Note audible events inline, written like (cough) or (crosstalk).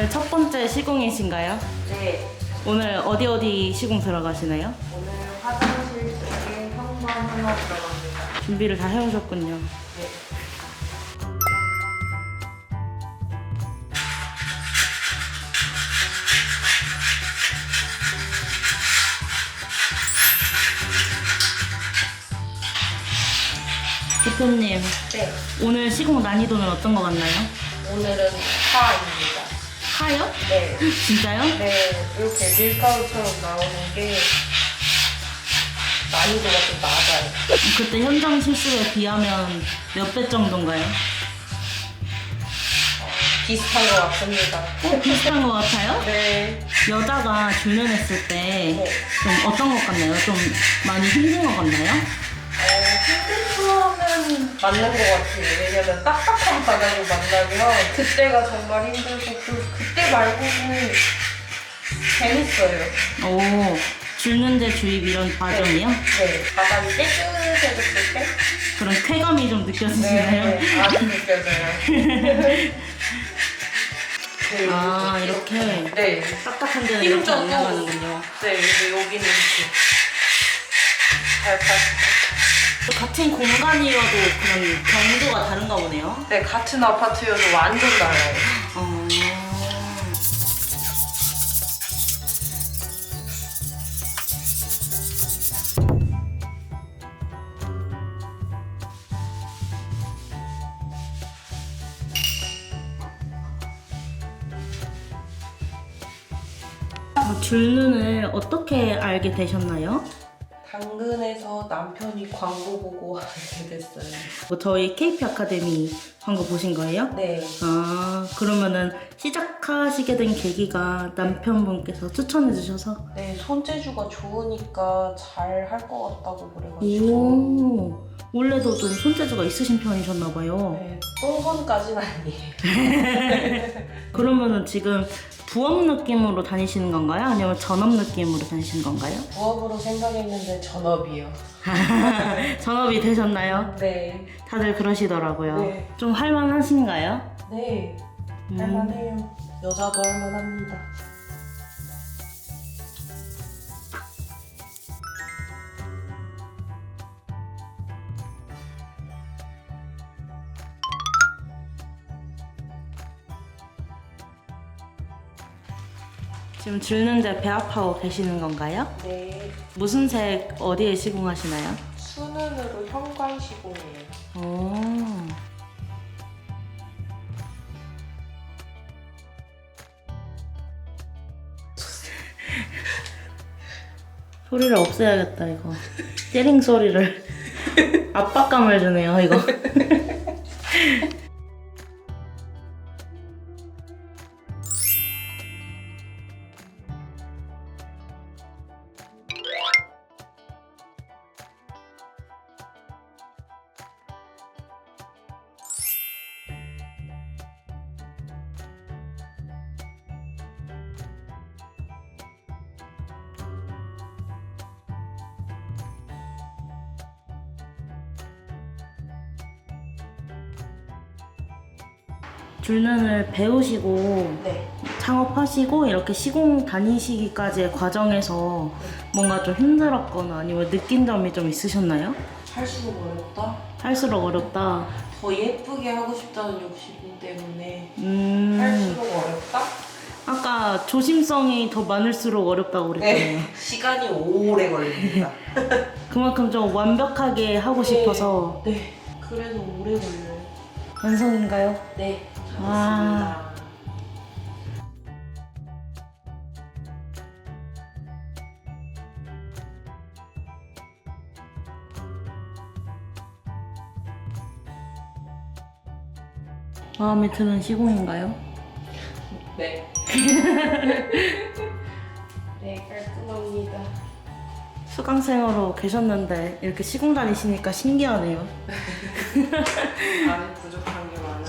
오늘 첫 번째 시공이신가요? 네, 오늘 어디 어디 시공 들어가시나요? 오늘 화장실 쪽에 현관 하나 들어갑니다. 준비를 다 해오셨군요. 네. 대표님, 네, 오늘 시공 난이도는 어떤 것 같나요? 오늘은 파입니다. 하요? 네, (laughs) 진짜요? 네, 이렇게 밀가루처럼 나오는 게 난이도가 좀 낮아요. 그때 현장 실수에 비하면 몇 배 정도인가요? 비슷한 것 같습니다. 어, 비슷한 것 같아요? 네, 여자가 줄눈했을 때 네. 좀 어떤 것 같나요? 좀 많이 힘든 것 같나요? 맞는 것 같아요. 왜냐면 딱딱한 바닥을 만나면 그때가 정말 힘들고 그, 그때 말고는 재밌어요. 오, 줄눈제 주입 이런 과정이요? 네, 바닥이 깨끗해졌을 때 그런 쾌감이 좀 느껴지시나요? 네, 아주 느껴져요. 네, (laughs) 아, 이렇게 네, 딱딱한 데는 힘 이렇게 좀 올라가는군요. 네, 근데 여기는 이렇게 살 짝 같은 공간이어도 그런 경도가 다른가 보네요. 네, 같은 아파트여도 완전 달라요. 어... 어, 줄눈을 어떻게 알게 되셨나요? 당근에서 남편이 광고 보고 (laughs) 알게 됐어요. 뭐 저희 KP 아카데미 광고 보신 거예요? 네, 아 그러면은 시작하시게 된 계기가 남편분께서 추천해 주셔서 네, 손재주가 좋으니까 잘 할 것 같다고 그래가지고. 오 원래도 좀 손재주가 있으신 편이셨나 봐요 네, 똥손까지는 아니에요. (laughs) 그러면은 지금 부업 느낌으로 다니시는 건가요? 아니면 전업 느낌으로 다니시는 건가요? 부업으로 생각했는데 전업이요. (laughs) 전업이 되셨나요? 네, 다들 그러시더라고요 네. 좀 할만하신가요? 네, 음. 할만해요. 여자도 할만합니다. 지금 줄눈데 배합하고 계시는 건가요? 네, 무슨 색 어디에 시공하시나요? 수능으로 현관 시공이에요. 오. 소리를 없애야겠다 이거 띠링 소리를 압박감을 주네요 이거 (laughs) 줄눈을 배우시고 네, 창업하시고 이렇게 시공 다니시기까지의 과정에서 뭔가 좀 힘들었거나 아니면 느낀 점이 좀 있으셨나요? 할수록 어렵다. 할수록 어렵다. 더 예쁘게 하고 싶다는 욕심 때문에 음, 할수록 어렵다. 아까 조심성이 더 많을수록 어렵다고 그랬잖아요. 네, (laughs) 시간이 오래 걸립니다. (laughs) 그만큼 좀 완벽하게 하고 싶어서 네, 그래서 오래 걸려요. 완성인가요? 네, 와. 마음에 드는 시공인가요? 네. (laughs) 네, 깔끔합니다. 수강생으로 계셨는데 이렇게 시공 다니시니까 신기하네요. (laughs) 안에 부족한 게 많아요.